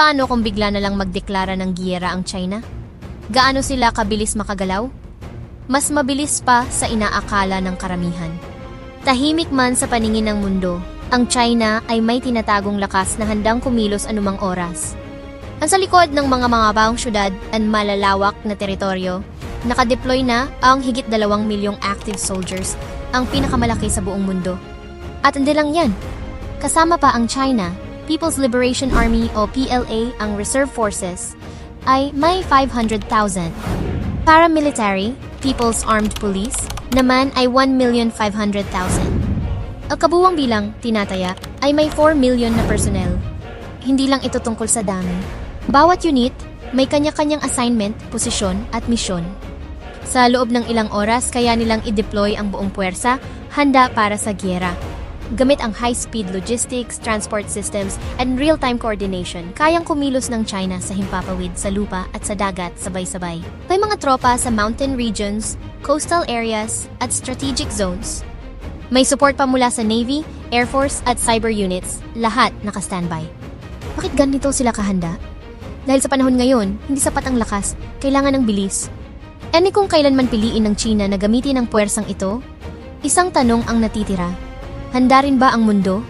Paano kung bigla na lang magdeklara ng giyera ang China? Gaano sila kabilis makagalaw? Mas mabilis pa sa inaakala ng karamihan. Tahimik man sa paningin ng mundo, ang China ay may tinatagong lakas na handang kumilos anumang oras. Ang sa likod ng mga mga baong syudad at malalawak na teritoryo, nakadeploy na ang higit dalawang milyong active soldiers, ang pinakamalaki sa buong mundo. At hindi lang yan. Kasama pa ang China, People's Liberation Army o PLA ang reserve forces, ay may 500,000. Paramilitary, People's Armed Police, naman ay 1,500,000. Ang kabuwang bilang, tinataya, ay may 4 million na personnel. Hindi lang ito tungkol sa dami. Bawat unit, may kanya-kanyang assignment, posisyon at misyon. Sa loob ng ilang oras, kaya nilang i-deploy ang buong puwersa, handa para sa gyera. Gamit ang high-speed logistics, transport systems, and real-time coordination, kayang kumilos ng China sa himpapawid, sa lupa at sa dagat sabay-sabay. May mga tropa sa mountain regions, coastal areas, at strategic zones. May support pa mula sa Navy, Air Force at cyber units, lahat naka-standby. Bakit ganito sila kahanda? Dahil sa panahon ngayon, hindi sapat ang lakas, kailangan ng bilis. Ani kung kailanman piliin ng China na gamitin ang puwersang ito? Isang tanong ang natitira. Handa rin ba ang mundo